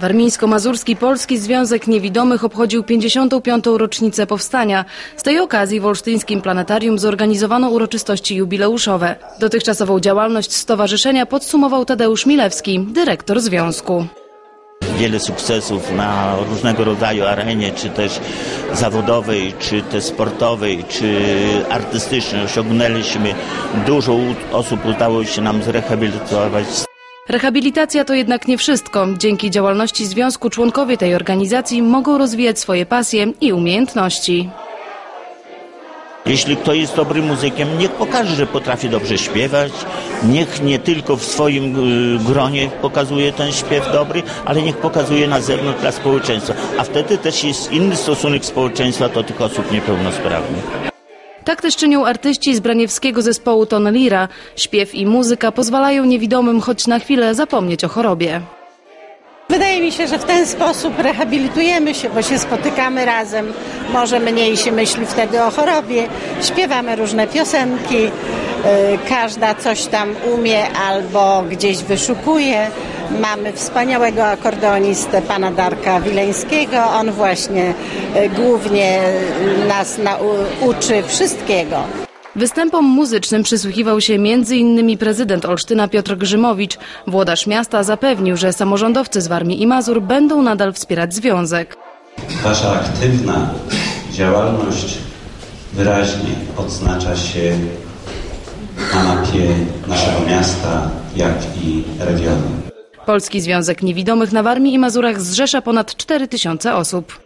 Warmińsko-Mazurski Polski Związek Niewidomych obchodził 55. rocznicę powstania. Z tej okazji w Olsztyńskim Planetarium zorganizowano uroczystości jubileuszowe. Dotychczasową działalność stowarzyszenia podsumował Tadeusz Milewski, dyrektor związku. wiele sukcesów na różnego rodzaju arenie, czy też zawodowej, czy też sportowej, czy artystycznej. Osiągnęliśmy dużo osób, udało się nam zrehabilitować. Rehabilitacja to jednak nie wszystko. Dzięki działalności związku członkowie tej organizacji mogą rozwijać swoje pasje i umiejętności. Jeśli ktoś jest dobrym muzykiem, niech pokaże, że potrafi dobrze śpiewać. Niech nie tylko w swoim y, gronie pokazuje ten śpiew dobry, ale niech pokazuje na zewnątrz dla społeczeństwa. A wtedy też jest inny stosunek społeczeństwa do tych osób niepełnosprawnych. Tak też czynią artyści z braniewskiego zespołu Ton Lira. Śpiew i muzyka pozwalają niewidomym choć na chwilę zapomnieć o chorobie. Wydaje mi się, że w ten sposób rehabilitujemy się, bo się spotykamy razem. Może mniej się myśli wtedy o chorobie. Śpiewamy różne piosenki. Y, Każda coś tam umie albo gdzieś wyszukuje. Mamy wspaniałego akordeonistę, pana Darka Wileńskiego. On właśnie y, głównie nas uczy wszystkiego. Występom muzycznym przysłuchiwał się m.in. prezydent Olsztyna Piotr Grzymowicz. Włodarz miasta zapewnił, że samorządowcy z Warmii i Mazur będą nadal wspierać związek. Wasza aktywna działalność wyraźnie odznacza się naszego miasta, jak i regionu. Polski Związek Niewidomych na Warmii i Mazurach zrzesza ponad 4 tysiące osób.